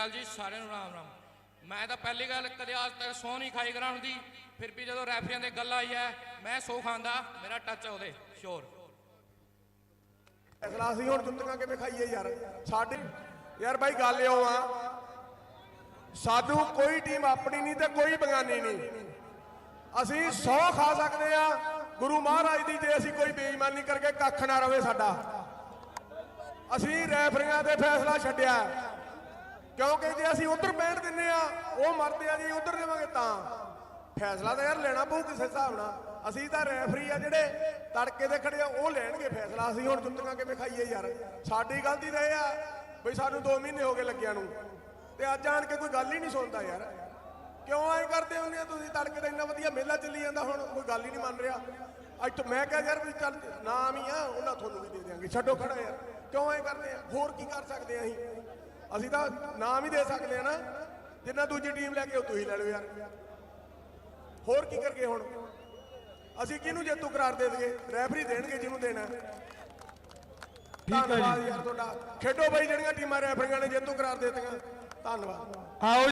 ਅਕਾਲ ਜੀ, ਸਾਰਿਆਂ ਨੂੰ ਰਾਮ ਰਾਮ ਮੈਂ ਤਾਂ ਪਹਿਲੀ ਗੱਲ ਕਦੇ ਅੱਜ ਤੱਕ ਸੌ ਨਹੀਂ ਖਾਈ ਗਰਾਊਂਡ ਦੀ। ਫਿਰ ਵੀ ਜਦੋਂ ਰੈਫਰੀਆਂ ਦੇ ਗੱਲ ਆਈ ਹੈ ਮੈਂ ਸੌ ਖਾਂਦਾ, ਮੇਰਾ ਟੱਚ ਹੈ ਉਹਦੇ ਸ਼ੋਰ ਫੈਸਲਾ ਅਸੀਂ ਹੁਣ ਜੁੱਤੀਆਂ ਕਿਵੇਂ ਖਾਈਏ ਯਾਰ? ਸਾਡੇ ਯਾਰ ਬਾਈ, ਗੱਲ ਇਉਂ ਆ ਸਾਨੂੰ ਕੋਈ ਟੀਮ ਆਪਣੀ ਨਹੀਂ ਤੇ ਕੋਈ ਬਗਾਨੀ ਨਹੀਂ। ਅਸੀਂ 100 ਖਾ ਸਕਦੇ ਆ, ਗੁਰੂ ਮਹਾਰਾਜ ਦੀ ਜੇ ਅਸੀਂ ਕੋਈ ਬੇਈਮਾਨੀ ਕਰਕੇ ਕੱਖ ਨਾ ਰਵੇ ਸਾਡਾ। ਅਸੀਂ ਰੈਫਰੀਆਂ ਤੇ ਫੈਸਲਾ ਛੱਡਿਆ। ਕਿਉਂਕਿ ਜੇ ਅਸੀਂ ਉਧਰ ਬੈਠ ਦਿੰਨੇ ਆ ਉਹ ਮਰਦੇ ਆ ਜੀ, ਉਧਰ ਦੇਵਾਂਗੇ ਤਾਂ। ਫੈਸਲਾ ਤਾਂ ਯਾਰ ਲੈਣਾ ਪਊ ਕਿਸੇ ਹਿਸਾਬ ਨਾਲ। ਅਸੀਂ ਤਾਂ ਰੈਫਰੀ ਆ ਜਿਹੜੇ ਤੜਕੇ ਦੇ ਖੜੇ ਆ, ਉਹ ਲੈਣਗੇ ਫੈਸਲਾ। ਅਸੀਂ ਹੁਣ ਜੁੱਤੀਆਂ ਕਿਵੇਂ ਖਾਈਏ ਯਾਰ? ਸਾਡੀ ਗਲਤੀ ਤਾਂ ਇਹ ਆ ਵੀ ਸਾਨੂੰ 2 ਮਹੀਨੇ ਹੋ ਗਏ ਲੱਗਿਆਂ ਨੂੰ। ਤੇ ਅੱਜ ਆਣ ਕੇ ਕੋਈ ਗੱਲ ਹੀ ਨਹੀਂ ਸੁਣਦਾ ਯਾਰ। ਕਿਉਂ ਐਂ ਕਰਦੇ ਹੁੰਦੇ ਆ ਤੁਸੀਂ ਤੜਕੇ ਦਾ ਇੰਨਾ ਵਧੀਆ ਮੇਲਾ ਚੱਲੀ ਜਾਂਦਾ, ਹੁਣ ਕੋਈ ਗੱਲ ਹੀ ਨਹੀਂ ਮੰਨ ਰਿਹਾ। ਅੱਜ ਤੋਂ ਮੈਂ ਕਿਹਾ ਯਾਰ ਵੀ ਚੱਲ, ਨਾਮ ਹੀ ਆ, ਉਹਨਾਂ ਤੁਹਾਨੂੰ ਵੀ ਦੇ ਦਿਆਂਗੇ। ਛੱਡੋ ਖੜਾ ਯਾਰ। ਕਿਉਂ ਐਂ ਕਰਦੇ ਆ? ਹੋਰ ਕੀ ਕਰ ਸਕਦੇ ਆ ਅਸੀਂ? ਅਸੀਂ ਤਾਂ ਨਾਮ ਹੀ ਦੇ ਸਕਦੇ ਆ ਨਾ। ਜਿੰਨਾ ਦੂਜੀ ਟੀਮ ਲੈ ਕੇ ਉਹ ਤੁਸੀਂ ਲੈ ਲਓ ਯਾਰ। ਹੋਰ ਕੀ ਕਰਗੇ ਹੁਣ? ਅਸੀਂ ਕਿਹਨੂੰ ਜੇਤੂ ਕਰਾਰ ਦੇ ਦਈਏ? ਰੈਫਰੀ ਦੇਣਗੇ ਜਿਹਨੂੰ ਦੇਣਾ। ਧੰਨਵਾਦ ਯਾਰ ਤੁਹਾਡਾ। ਖੇਡੋ ਬਾਈ ਜਿਹੜੀਆਂ ਟੀਮਾਂ ਰੈਫਰੀਆਂ ਨੇ ਜੇਤੂ ਕਰਾਰ ਦੇ ਦਿੱਤੀਆਂ। ਧੰਨਵਾਦ। ਆਓ